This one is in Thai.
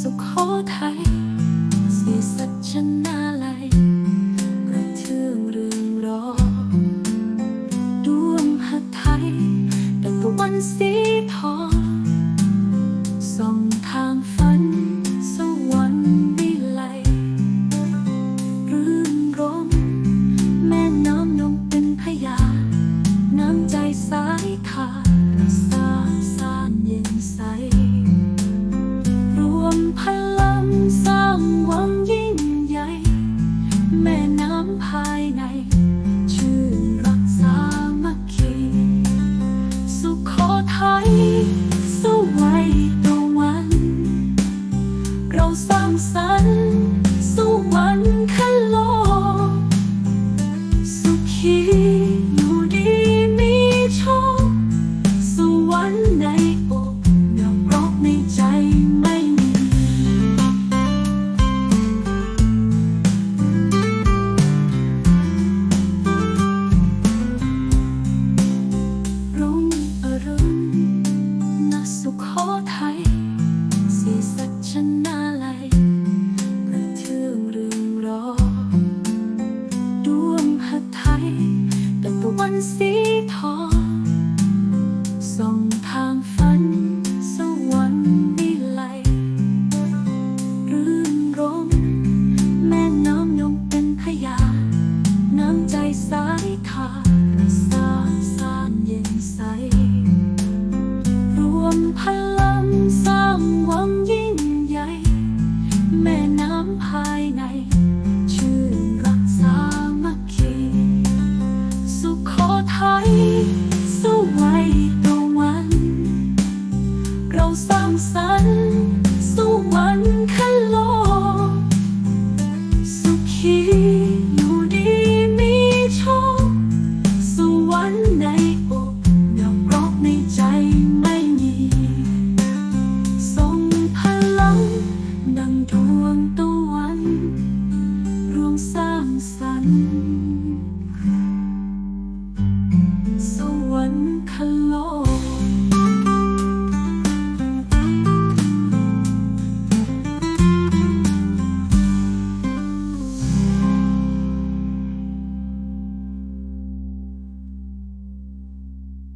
สุขโขทัยสีสัจฉนาลัยกระเทึงเรื่องรอดวงหัไทยดังตะวันสีทองส่องทางฝัน สวรรค์วิไลรื่นรมแม่น้ำนงเป็นพยา น้ำใจสายขาด สีทองส่งทางฝัน สวรรค์วิไลรื่นรม แม่น้ำยงเป็นพยา น้ำใจสายขาดสร้างสร้างเย็นใส รวมพลังสร้างวังยิ่งใหญ่ แม่น้ำภายใน ไว้ตะวัน เราสร้างสรรค์สวรรค์โลสุขีอยู่ดีมีโชคสวรรค์ในอกดอกรกในใจไม่มีทรงพลัง ดังดวงตะวัน รวมสร้างสรรค์ 素问开。